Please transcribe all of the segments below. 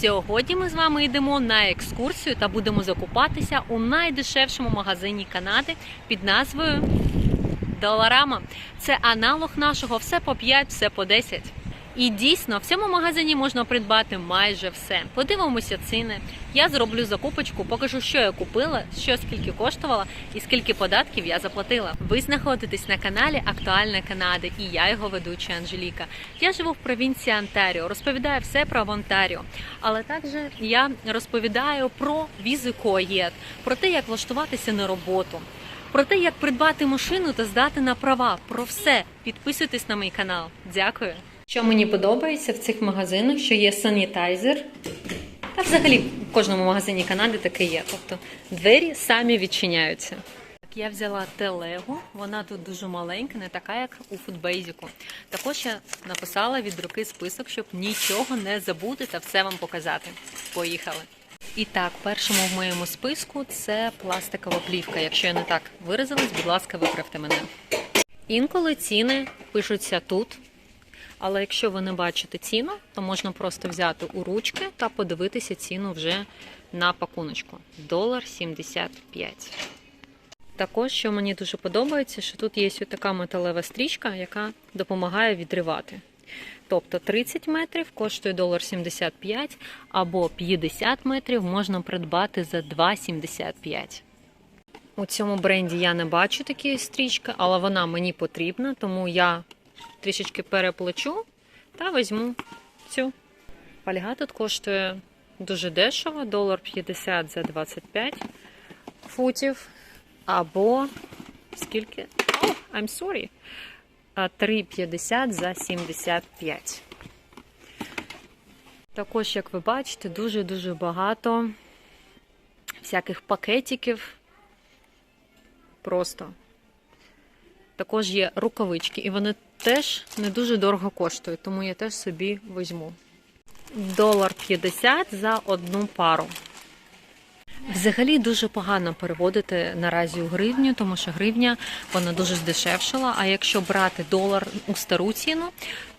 Сьогодні ми з вами йдемо на екскурсію та будемо закупатися у найдешевшому магазині Канади під назвою Доларама. Це аналог нашого все по 5, все по 10. І дійсно в цьому магазині можна придбати майже все. Подивимося ціни. Я зроблю закупочку, покажу, що я купила, що скільки коштувала і скільки податків я заплатила. Ви знаходитесь на каналі Актуальна Канади, і я його ведуча Анжеліка. Я живу в провінції Онтаріо, розповідаю все про Онтаріо. Але також я розповідаю про візи КОЄД, про те, як влаштуватися на роботу. Про те, як придбати машину та здати на права. Про все підписуйтесь на мій канал. Дякую. Що мені подобається в цих магазинах, що є санітайзер. Та взагалі в кожному магазині Канади таке є. Тобто двері самі відчиняються. Так, Я взяла телегу, вона тут дуже маленька, не така, як у фудбейзіку. Також я написала від руки список, щоб нічого не забути та все вам показати. Поїхали! І так, першому в моєму списку це пластикова плівка. Якщо я не так виразилась, будь ласка, виправте мене. Інколи ціни пишуться тут. Але якщо ви не бачите ціну, то можна просто взяти у ручки та подивитися ціну вже на пакуночку. Долар 75. Також, що мені дуже подобається, що тут є ось така металева стрічка, яка допомагає відривати. Тобто 30 метрів коштує долар 75, або 50 метрів можна придбати за 2,75. У цьому бренді я не бачу такі стрічки, але вона мені потрібна, тому я трішечки переплачу та візьму цю. Фольга тут коштує дуже дешево, долар 50 за 25 футів. Або скільки? О, oh, I'm sorry. 3,50 за 75. Також, як ви бачите, дуже-дуже багато всяких пакетиків. Просто. Також є рукавички, і вони теж не дуже дорого коштують, тому я теж собі візьму. Долар 50 за одну пару. Взагалі дуже погано переводити наразі у гривню, тому що гривня вона дуже здешевшала. А якщо брати долар у стару ціну,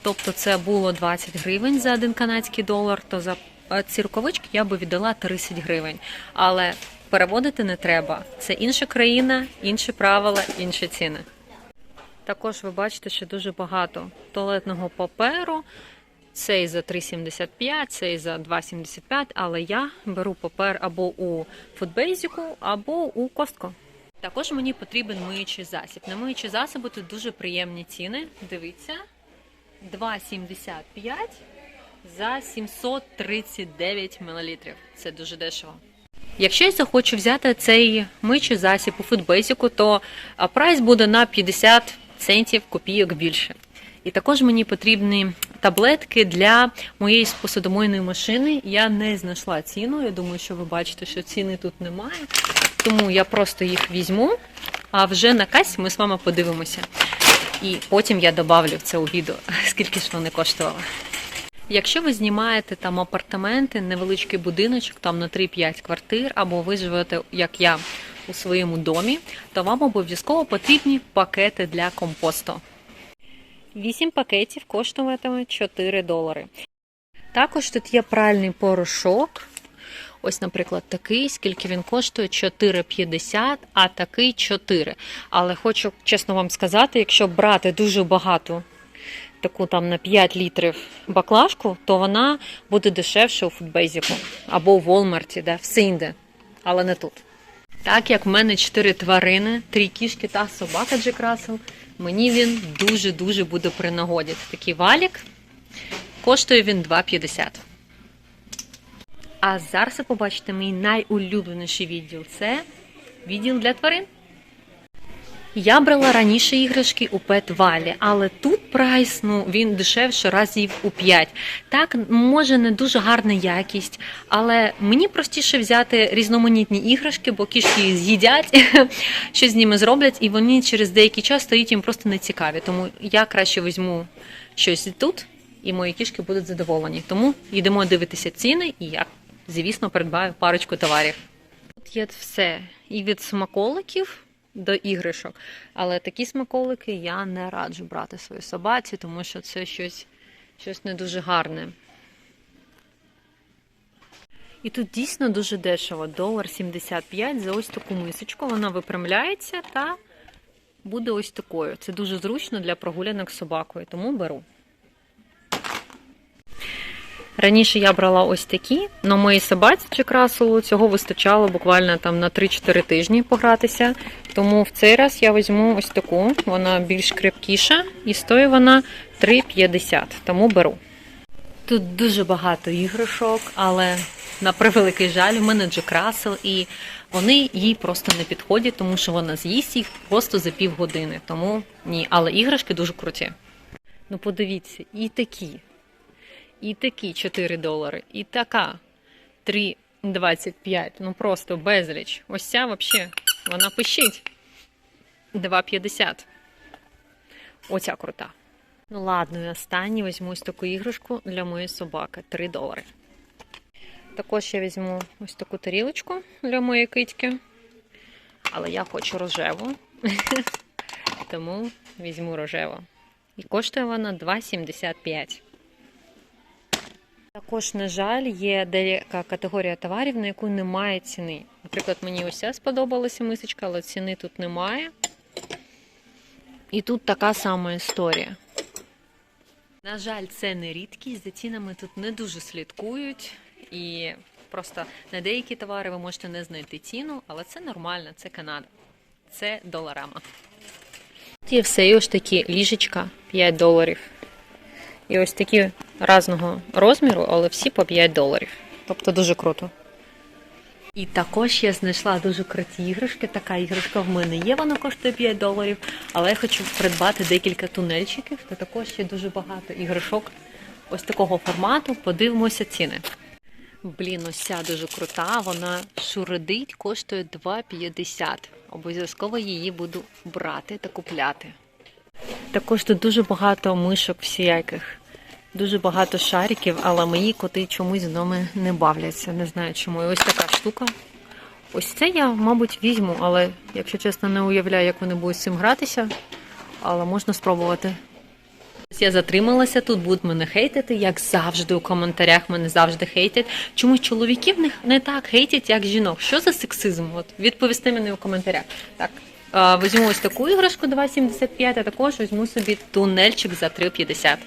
тобто це було 20 гривень за один канадський долар, то за ці рукавички я би віддала 30 гривень. Але переводити не треба. Це інша країна, інші правила, інші ціни. Також ви бачите, що дуже багато туалетного паперу. Цей за 3,75, цей за 2,75, але я беру папер або у фудбейзіку, або у Костко. Також мені потрібен миючий засіб. На миючі засоби тут дуже приємні ціни. Дивіться, 2,75 за 739 мл. Це дуже дешево. Якщо я захочу взяти цей миючий засіб у фудбейзіку, то прайс буде на 50 центів копійок більше. І також мені потрібні таблетки для моєї посудомойної машини. Я не знайшла ціну. Я думаю, що ви бачите, що ціни тут немає. Тому я просто їх візьму, а вже на касі ми з вами подивимося. І потім я додавлю це у відео, скільки ж вони коштували. Якщо ви знімаєте там апартаменти, невеличкий будиночок, там на 3-5 квартир, або ви живете, як я, у своєму домі, то вам обов'язково потрібні пакети для компосту. 8 пакетів коштуватиме 4 долари. Також тут є пральний порошок. Ось, наприклад, такий, скільки він коштує 4,50, а такий 4. Але хочу чесно вам сказати, якщо брати дуже багато таку там на 5 літрів баклажку, то вона буде дешевше у фудбейзіку або у Волмарті, да, все інде, але не тут. Так як в мене 4 тварини, 3 кішки та собака Джек Рассел, мені він дуже-дуже буде при нагоді. Такий валік. Коштує він 2,50. А зараз ви побачите мій найулюбленіший відділ це відділ для тварин. Я брала раніше іграшки у Valley, але тут прайс ну, він дешевше разів у 5. Так, може не дуже гарна якість, але мені простіше взяти різноманітні іграшки, бо кішки з'їдять, що з ними зроблять, і вони через деякий час стають їм просто нецікаві. Тому я краще візьму щось тут, і мої кішки будуть задоволені. Тому йдемо дивитися ціни, і я, звісно, придбаю парочку товарів. Тут є все і від смаколиків до іграшок. Але такі смаколики я не раджу брати своїй собаці, тому що це щось, щось не дуже гарне. І тут дійсно дуже дешево. Долар 75 за ось таку мисочку. Вона випрямляється та буде ось такою. Це дуже зручно для прогулянок з собакою, тому беру. Раніше я брала ось такі, але моїй собаці чи красулу цього вистачало буквально там на 3-4 тижні погратися. Тому в цей раз я візьму ось таку, вона більш крепкіша і стоїть вона 3,50, тому беру. Тут дуже багато іграшок, але на превеликий жаль, у мене Джек Рассел, і вони їй просто не підходять, тому що вона з'їсть їх просто за півгодини. Тому ні, але іграшки дуже круті. Ну подивіться, і такі, і такі 4 долари, і така 3,25. Ну просто безліч. Ось ця взагалі, вона пищить. 2,50. Оця крута. Ну ладно, і останнє візьму ось таку іграшку для моєї собаки 3 долари. Також я візьму ось таку тарілочку для моєї китьки. Але я хочу рожеву. Тому візьму рожеву. І коштує вона 2,75. Також, на жаль, є деяка категорія товарів, на яку немає ціни. Наприклад, мені ось сподобалася мисочка, але ціни тут немає. І тут така сама історія. На жаль, це не рідкість, за цінами тут не дуже слідкують. І просто на деякі товари ви можете не знайти ціну, але це нормально, це Канада. Це доларама. Тут є все, і ось такі ліжечка 5 доларів. І ось такі різного розміру, але всі по 5 доларів. Тобто дуже круто. І також я знайшла дуже круті іграшки. Така іграшка в мене є, вона коштує 5 доларів. Але я хочу придбати декілька тунельчиків, та також ще дуже багато іграшок ось такого формату. Подивимося ціни. Блін, ось ця дуже крута. Вона шуридить, коштує 2,50. Обов'язково її буду брати та купляти. Також тут дуже багато мишок всіяких. Дуже багато шариків, але мої коти чомусь з ними не бавляться. Не знаю чому. І ось така штука. Ось це я, мабуть, візьму, але, якщо чесно, не уявляю, як вони будуть з цим гратися. Але можна спробувати. Я затрималася тут, будуть мене хейтити, як завжди у коментарях мене завжди хейтять. Чому чоловіків не, так хейтять, як жінок? Що за сексизм? От відповісти мені у коментарях. Так, а, візьму ось таку іграшку 2,75, а також візьму собі тунельчик за 3,50.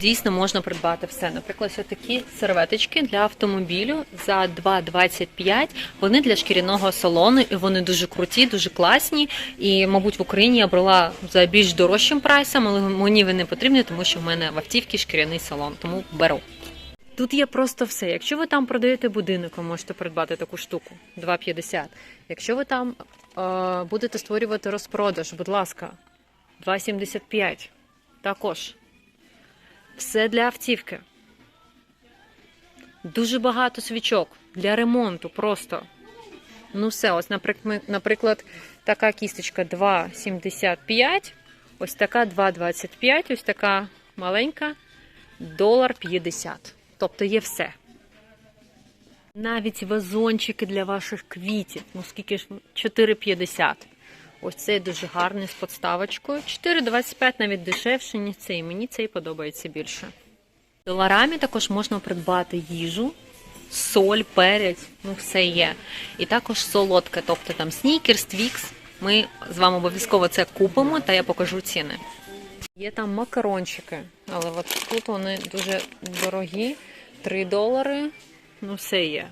Дійсно можна придбати все. Наприклад, ось такі серветочки для автомобілю за 2,25. Вони для шкіряного салону, і вони дуже круті, дуже класні. І, мабуть, в Україні я брала за більш дорожчим прайсом, але мені вони потрібні, тому що в мене в автівці шкіряний салон, тому беру. Тут є просто все. Якщо ви там продаєте будинок, ви можете придбати таку штуку 2,50. Якщо ви там е, будете створювати розпродаж, будь ласка, 2,75. Також. Все для автівки. Дуже багато свічок для ремонту просто. Ну, все, ось, наприклад, така кісточка 2,75, ось така 2,25, ось така маленька, долар 50. Тобто є все. Навіть вазончики для ваших квітів. Ну, скільки ж 4,50. Ось цей дуже гарний з подставочкою. 4,25 навіть дешевше, ніж цей. Мені цей подобається більше. Доларами також можна придбати їжу, соль, перець, ну все є. І також солодке, тобто там снікерс, твікс. Ми з вами обов'язково це купимо, та я покажу ціни. Є там макарончики, але от тут вони дуже дорогі. 3 долари. Ну, все є.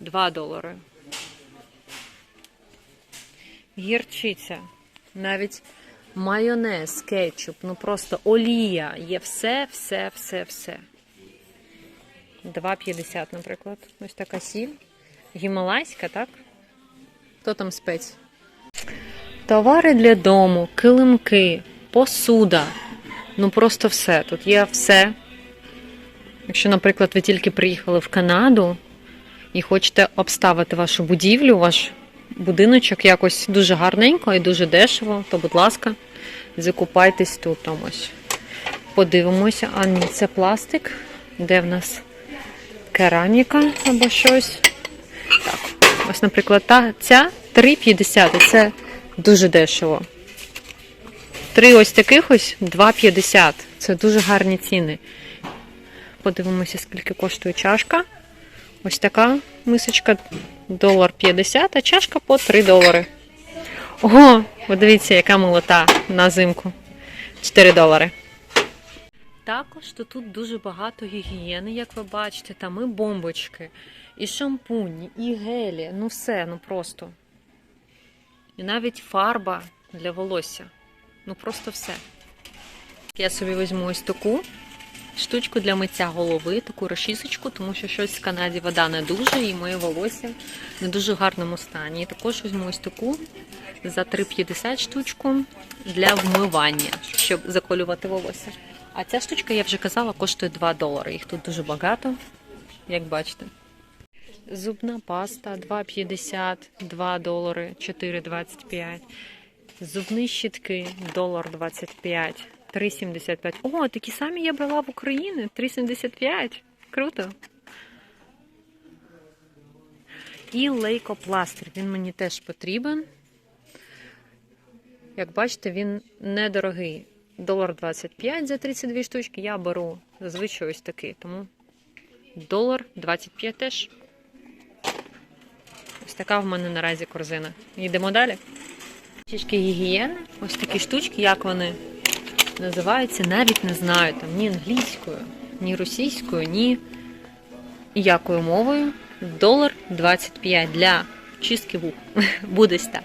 2 долари. Гірчиця, навіть майонез, кетчуп, ну просто олія. Є все, все, все, все. 2,50, наприклад. Ось така сіль. Гімалайська, так? Хто там спець? Товари для дому, килимки, посуда. Ну просто все. Тут є все. Якщо, наприклад, ви тільки приїхали в Канаду і хочете обставити вашу будівлю, ваш будиночок якось дуже гарненько і дуже дешево, то, будь ласка, закупайтесь тут там ось. Подивимося, а ні, це пластик. Де в нас кераміка або щось. Так, ось, наприклад, та, ця 3,50 це дуже дешево. Три ось таких ось 2,50. Це дуже гарні ціни. Подивимося, скільки коштує чашка. Ось така мисочка долар 50, а чашка по 3 долари. Ого, подивіться, яка молота на зимку. 4 долари. Також то тут дуже багато гігієни, як ви бачите. Там і бомбочки, і шампуні, і гелі. Ну все, ну просто. І навіть фарба для волосся. Ну просто все. Я собі візьму ось таку штучку для миття голови, таку розчісочку, тому що щось в Канаді вода не дуже, і моє волосся не дуже гарному стані. І також візьму ось таку за 3,50 штучку для вмивання, щоб заколювати волосся. А ця штучка, я вже казала, коштує 2 долари. Їх тут дуже багато, як бачите. Зубна паста 2,50, 2 долари, 4,25. Зубні щітки, долар 25, 3,75. О, такі самі я брала в Україні, 3,75. Круто. І лейкопластир. Він мені теж потрібен. Як бачите, він недорогий. Долар 25 за 32 штучки. Я беру зазвичай ось такий, тому долар 25 теж. Ось така в мене наразі корзина. Йдемо далі. Штучки гігієни, ось такі штучки, як вони називаються, навіть не знаю там ні англійською, ні російською, ні якою мовою. Долар 25 для чистки вух. Буде так.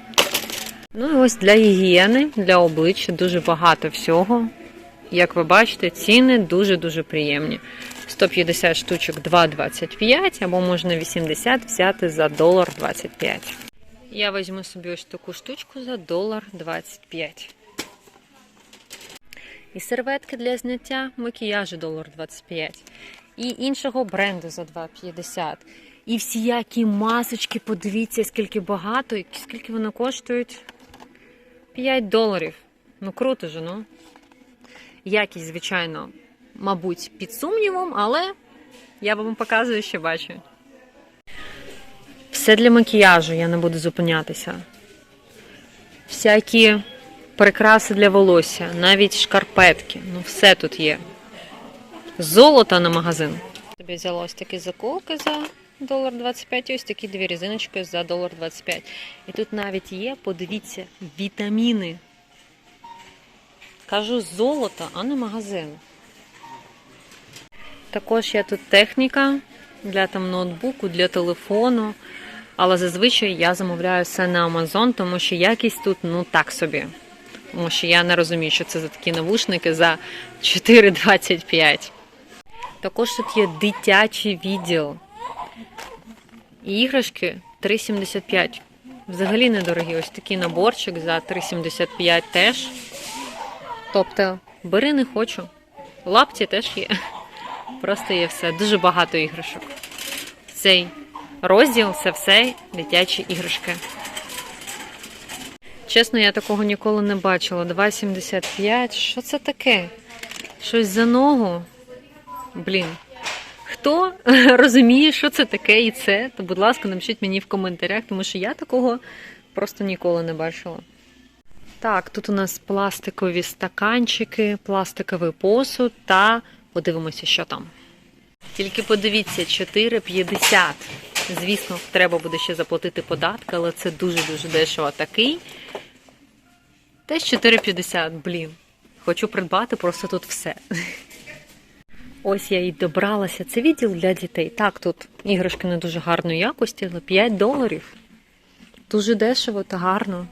Ну і ось для гігієни, для обличчя дуже багато всього. Як ви бачите, ціни дуже-дуже приємні. 150 штучок 2,25 або можна 80 взяти за долар 25. Я візьму собі ось таку штучку за долар 25. І серветки для зняття макіяжу долар 25. І іншого бренду за 2,50. І всіякі масочки, подивіться, скільки багато, і скільки вони коштують. 5 доларів. Ну круто же, ну. Якість, звичайно, мабуть, під сумнівом, але я вам показую, що бачу. Все для макіяжу, я не буду зупинятися. Всякі прикраси для волосся, навіть шкарпетки. Ну, все тут є. Золото на магазин. Тобі взяла ось такі заколки за долар 25, ось такі дві різиночки за долар 25. І тут навіть є, подивіться, вітаміни. Кажу золото, а не магазин. Також є тут техніка для там ноутбуку, для телефону. Але зазвичай я замовляю все на Amazon, тому що якість тут ну так собі. Тому що я не розумію, що це за такі навушники за 4,25. Також тут є дитячий відділ. І іграшки 3,75. Взагалі недорогі. Ось такий наборчик за 3,75 теж. Тобто, бери не хочу. Лапті теж є. Просто є все. Дуже багато іграшок. Цей розділ це все дитячі іграшки. Чесно, я такого ніколи не бачила. 2,75. Що це таке? Щось за ногу? Блін. Хто розуміє, що це таке і це, то, будь ласка, напишіть мені в коментарях, тому що я такого просто ніколи не бачила. Так, тут у нас пластикові стаканчики, пластиковий посуд та подивимося, що там. Тільки подивіться, 4,50. Звісно, треба буде ще заплатити податки, але це дуже-дуже дешево такий. Теж 4,50, блін. Хочу придбати просто тут все. Ось я і добралася. Це відділ для дітей. Так, тут іграшки не дуже гарної якості, але 5 доларів. Дуже дешево та гарно.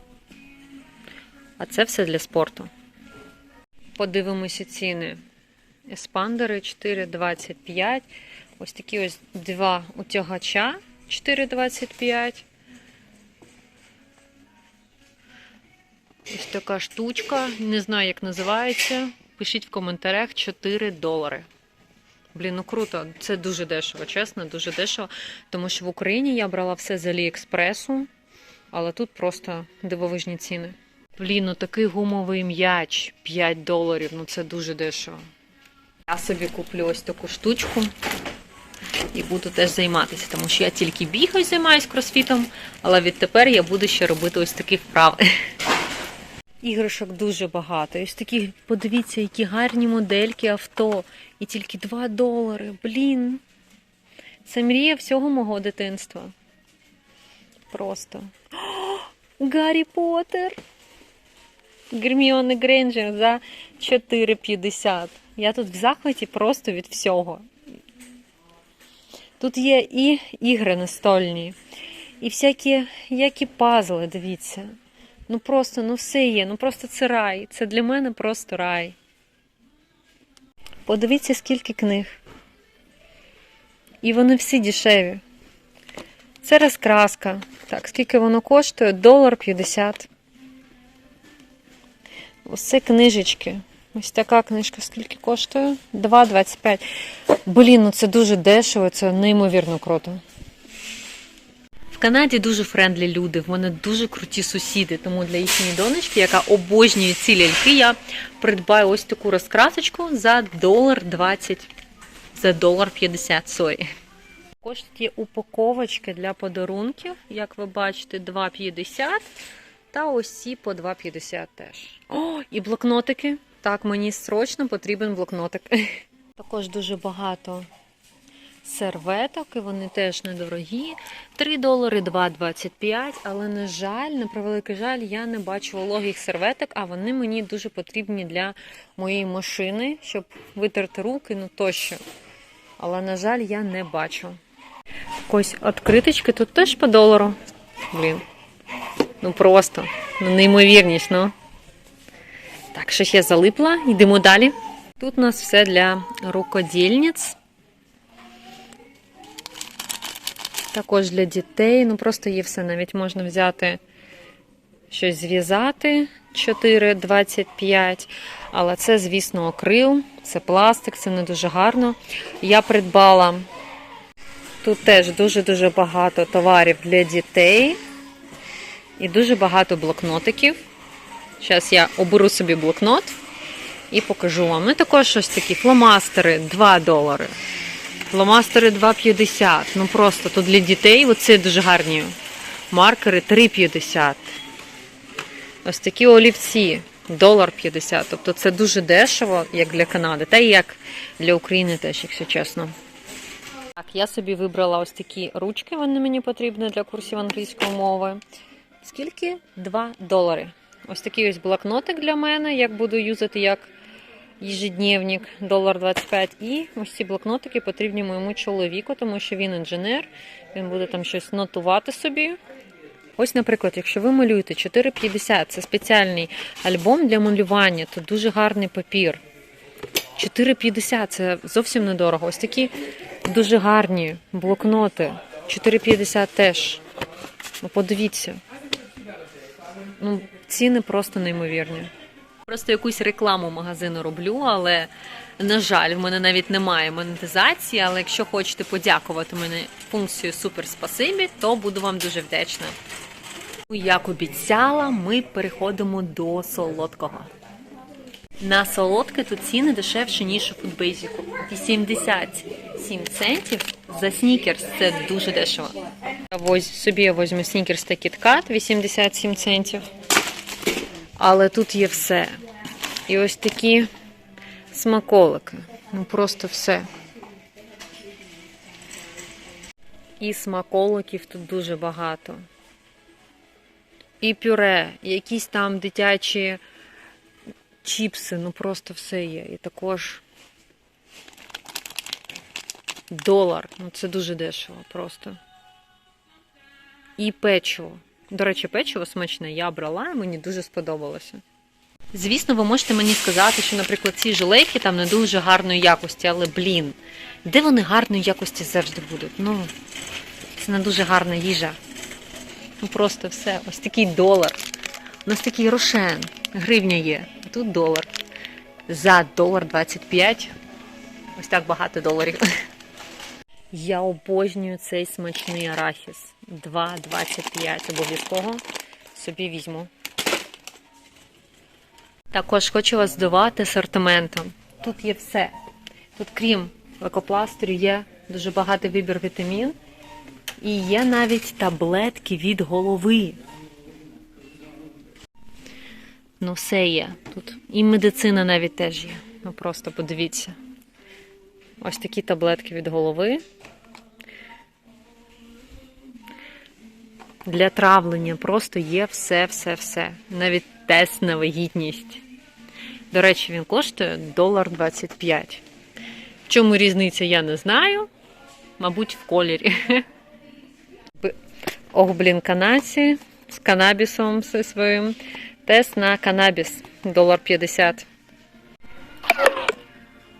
А це все для спорту. Подивимося ціни. Еспандери 4,25. Ось такі ось два утягача 4,25. Ось така штучка. Не знаю, як називається. Пишіть в коментарях 4 долари. Блін, ну круто, це дуже дешево, чесно, дуже дешево. Тому що в Україні я брала все з Аліекспресу, але тут просто дивовижні ціни. Блін, ну такий гумовий м'яч 5 доларів, ну це дуже дешево. Я собі куплю ось таку штучку і буду теж займатися, тому що я тільки бігаю, займаюся кросфітом, але відтепер я буду ще робити ось такі вправи. Іграшок дуже багато. І ось такі, подивіться, які гарні модельки авто. І тільки 2 долари. Блін. Це мрія всього мого дитинства. Просто. О, Гаррі Поттер! Герміони Грейнджер за 4,50. Я тут в захваті просто від всього. Тут є і ігри настольні, і всякі які пазли, дивіться. Ну просто, ну все є, ну просто це рай. Це для мене просто рай. Подивіться, скільки книг. І вони всі дешеві. Це розкраска. Так, скільки воно коштує? Долар 50. Ось це книжечки. Ось така книжка скільки коштує? 2,25. Блін, ну це дуже дешево, це неймовірно круто. Канаді дуже френдлі люди, в мене дуже круті сусіди. Тому для їхньої донечки, яка обожнює ці ляльки, я придбаю ось таку розкрасочку за долар 20, за долар 50, сорі. Також є упаковочки для подарунків, як ви бачите, 2,50 та ось ці по 2,50 теж. О, і блокнотики. Так, мені срочно потрібен блокнотик. Також дуже багато серветок, і вони теж недорогі. 3 долари 2,25, але, на жаль, на превеликий жаль, я не бачу вологих серветок, а вони мені дуже потрібні для моєї машини, щоб витерти руки, ну тощо. Але, на жаль, я не бачу. Ось відкриточки тут теж по долару. Блін. Ну просто, ну неймовірність, ну. Так, що ще залипла, йдемо далі. Тут у нас все для рукодільниць. Також для дітей. Ну, просто є все. Навіть можна взяти щось зв'язати 4,25. Але це, звісно, акрил, це пластик, це не дуже гарно. Я придбала тут теж дуже-дуже багато товарів для дітей. І дуже багато блокнотиків. Зараз я оберу собі блокнот і покажу вам. І також ось такі фломастери 2 долари. Фломастери 2,50. Ну просто тут для дітей оце дуже гарні. Маркери 3,50. Ось такі олівці. Долар 50. Тобто це дуже дешево, як для Канади, та і як для України теж, якщо чесно. Так, я собі вибрала ось такі ручки, вони мені потрібні для курсів англійської мови. Скільки? 2 долари. Ось такий ось блокнотик для мене, як буду юзати як ежедневник, долар 25. І ось ці блокнотики потрібні моєму чоловіку, тому що він інженер, він буде там щось нотувати собі. Ось, наприклад, якщо ви малюєте 4,50, це спеціальний альбом для малювання, то дуже гарний папір. 4,50 це зовсім недорого. Ось такі дуже гарні блокноти. 4,50 теж. Ну, подивіться. Ну, ціни просто неймовірні. Просто якусь рекламу магазину роблю, але, на жаль, в мене навіть немає монетизації. Але якщо хочете подякувати мене функцією Супер Спасибі, то буду вам дуже вдячна. Ну, Як обіцяла, ми переходимо до солодкого. На солодке тут ціни дешевші, ніж у фудбейзіку. 87 центів за снікерс. Це дуже дешево. Собі я возьму снікерс та кіткат 87 центів. Але тут є все. І ось такі смаколики. Ну просто все. І смаколиків тут дуже багато. І пюре, якісь там дитячі чіпси, ну просто все є. І також долар. Ну це дуже дешево просто. І печиво. До речі, печиво смачне я брала, і мені дуже сподобалося. Звісно, ви можете мені сказати, що, наприклад, ці жилейки там не дуже гарної якості, але блін, де вони гарної якості завжди будуть? Ну, це не дуже гарна їжа. Ну просто все. Ось такий долар. У нас такий рошен. Гривня є. А тут долар. За долар 25. Ось так багато доларів. Я обожнюю цей смачний арахіс. 2,25 обов'язково собі візьму. Також хочу вас здивувати асортиментом. Тут є все. Тут, крім лейкопластирю, є дуже багатий вибір вітамін. І є навіть таблетки від голови. Ну, все є. Тут і медицина навіть теж є. Ну просто подивіться. Ось такі таблетки від голови. Для травлення просто є все, все, все. Навіть тест на вагітність. До речі, він коштує долар 25. В чому різниця, я не знаю. Мабуть, в кольорі. Ох, блін, канадці з канабісом зі своїм. Тест на канабіс. Долар 50.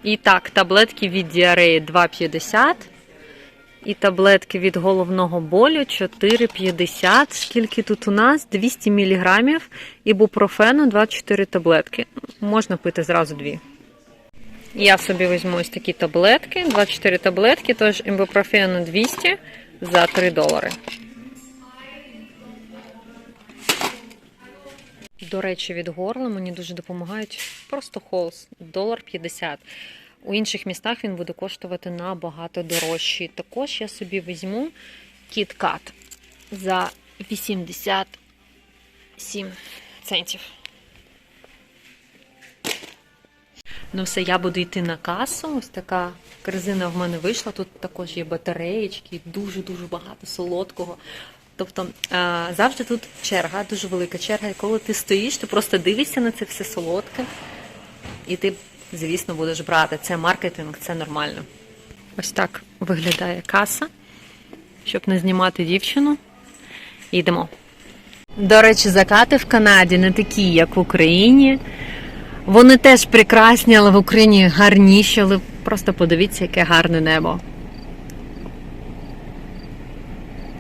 І так, таблетки від діареї 2,50. І таблетки від головного болю 4,50. Скільки тут у нас? 200 мг ібупрофену 24 таблетки. Можна пити зразу дві. Я собі візьму ось такі таблетки, 24 таблетки, тож ібупрофену 200 за 3 долари. До речі, від горла мені дуже допомагають просто холс, долар 50. У інших містах він буде коштувати набагато дорожче. Також я собі візьму кіткат за 87 центів. Ну, все, я буду йти на касу. Ось така корзина в мене вийшла. Тут також є батареєчки, дуже-дуже багато солодкого. Тобто завжди тут черга, дуже велика черга. І коли ти стоїш, ти просто дивишся на це все солодке, і ти, звісно, будеш брати. Це маркетинг, це нормально. Ось так виглядає каса, щоб не знімати дівчину. Йдемо. До речі, закати в Канаді не такі, як в Україні. Вони теж прекрасні, але в Україні гарніші, але просто подивіться, яке гарне небо.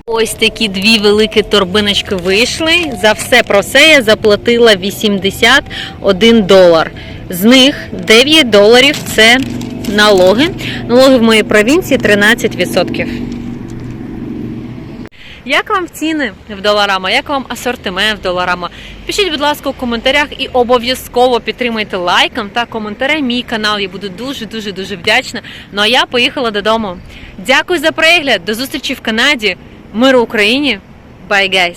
Ось такі дві великі торбиночки вийшли. За все про все я заплатила 81 долар. З них 9 доларів це налоги. Налоги в моїй провінції 13%. Як вам ціни в доларама? Як вам асортимент в доларама? Пишіть, будь ласка, у коментарях і обов'язково підтримайте лайком та коментарем мій канал. Я буду дуже дуже дуже вдячна. Ну а я поїхала додому. Дякую за перегляд. До зустрічі в Канаді. Миру Україні. Bye, guys!